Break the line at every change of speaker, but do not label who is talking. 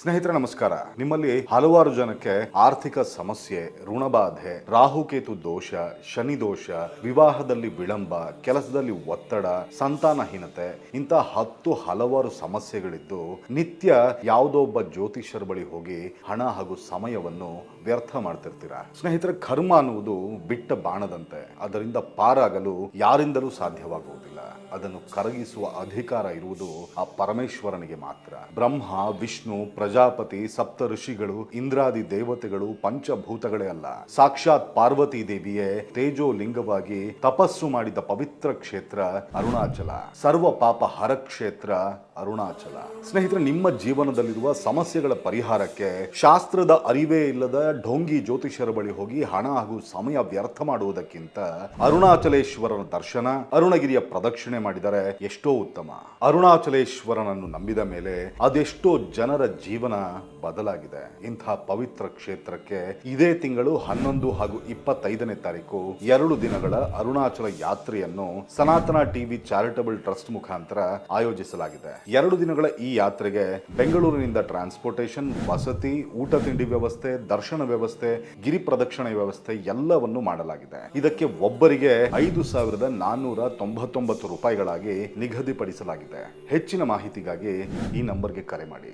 ಸ್ನೇಹಿತರೆ, ನಮಸ್ಕಾರ. ನಿಮ್ಮಲ್ಲಿ ಹಲವಾರು ಜನಕ್ಕೆ ಆರ್ಥಿಕ ಸಮಸ್ಯೆ, ಋಣಬಾಧೆ, ರಾಹುಕೇತು ದೋಷ, ಶನಿ ದೋಷ, ವಿವಾಹದಲ್ಲಿ ವಿಳಂಬ, ಕೆಲಸದಲ್ಲಿ ಒತ್ತಡ, ಸಂತಾನಹೀನತೆ, ಇಂಥ ಹತ್ತು ಹಲವಾರು ಸಮಸ್ಯೆಗಳಿದ್ದು ನಿತ್ಯ ಯಾವುದೋ ಒಬ್ಬ ಜ್ಯೋತಿಷ್ಯರ ಬಳಿ ಹೋಗಿ ಹಣ ಹಾಗೂ ಸಮಯವನ್ನು ವ್ಯರ್ಥ ಮಾಡ್ತಿರ್ತೀರ? ಸ್ನೇಹಿತರೆ, ಕರ್ಮ ಅನ್ನುವುದು ಬಿಟ್ಟ ಬಾಣದಂತೆ. ಅದರಿಂದ ಪಾರಾಗಲು ಯಾರಿಂದಲೂ ಸಾಧ್ಯವಾಗುವುದಿಲ್ಲ. ಅದನ್ನು ಕರಗಿಸುವ ಅಧಿಕಾರ ಇರುವುದು ಆ ಪರಮೇಶ್ವರನಿಗೆ ಮಾತ್ರ. ಬ್ರಹ್ಮ, ವಿಷ್ಣು ಪ್ರಜಾಪತಿ, ಸಪ್ತ ಋಷಿಗಳು, ಇಂದ್ರಾದಿ ದೇವತೆಗಳು, ಪಂಚಭೂತಗಳೇ ಅಲ್ಲ. ಸಾಕ್ಷಾತ್ ಪಾರ್ವತಿ ದೇವಿಯೇ ತೇಜೋ ಲಿಂಗವಾಗಿ ತಪಸ್ಸು ಮಾಡಿದ ಪವಿತ್ರ ಕ್ಷೇತ್ರ ಅರುಣಾಚಲ. ಸರ್ವ ಪಾಪ ಹರ ಕ್ಷೇತ್ರ ಅರುಣಾಚಲ. ಸ್ನೇಹಿತರೆ, ನಿಮ್ಮ ಜೀವನದಲ್ಲಿರುವ ಸಮಸ್ಯೆಗಳ ಪರಿಹಾರಕ್ಕೆ ಶಾಸ್ತ್ರದ ಅರಿವೇ ಇಲ್ಲದ ಢೋಂಗಿ ಜ್ಯೋತಿಷ್ಯರ ಬಳಿ ಹೋಗಿ ಹಣ ಹಾಗೂ ಸಮಯ ವ್ಯರ್ಥ ಮಾಡುವುದಕ್ಕಿಂತ ಅರುಣಾಚಲೇಶ್ವರನ ದರ್ಶನ, ಅರುಣಗಿರಿಯ ಪ್ರದಕ್ಷಿಣೆ ಮಾಡಿದರೆ ಎಷ್ಟೋ ಉತ್ತಮ. ಅರುಣಾಚಲೇಶ್ವರನನ್ನು ನಂಬಿದ ಮೇಲೆ ಅದೆಷ್ಟೋ ಜನರ ಜೀವನ ಬದಲಾಗಿದೆ. ಇಂತಹ ಪವಿತ್ರ ಕ್ಷೇತ್ರಕ್ಕೆ ಇದೇ ತಿಂಗಳು ಹನ್ನೊಂದು ಹಾಗೂ ಇಪ್ಪತ್ತೈದನೇ ತಾರೀಕು ಎರಡು ದಿನಗಳ ಅರುಣಾಚಲ ಯಾತ್ರೆಯನ್ನು ಸನಾತನ ಟಿವಿ ಚಾರಿಟಬಲ್ ಟ್ರಸ್ಟ್ ಮುಖಾಂತರ ಆಯೋಜಿಸಲಾಗಿದೆ. ಎರಡು ದಿನಗಳ ಈ ಯಾತ್ರೆಗೆ ಬೆಂಗಳೂರಿನಿಂದ ಟ್ರಾನ್ಸ್ಪೋರ್ಟೇಷನ್, ವಸತಿ, ಊಟ ತಿಂಡಿ ವ್ಯವಸ್ಥೆ, ದರ್ಶನ ವ್ಯವಸ್ಥೆ, ಗಿರಿ ಪ್ರದಕ್ಷಿಣೆ ವ್ಯವಸ್ಥೆ ಎಲ್ಲವನ್ನು ಮಾಡಲಾಗಿದೆ. ಇದಕ್ಕೆ ಒಬ್ಬರಿಗೆ ಐದು ಸಾವಿರದ ನಾನ್ನೂರ ತೊಂಬತ್ತೊಂಬತ್ತು ರೂಪಾಯಿಗಳಾಗಿ ನಿಗದಿಪಡಿಸಲಾಗಿದೆ. ಹೆಚ್ಚಿನ ಮಾಹಿತಿಗಾಗಿ ಈ ನಂಬರ್ಗೆ ಕರೆ ಮಾಡಿ.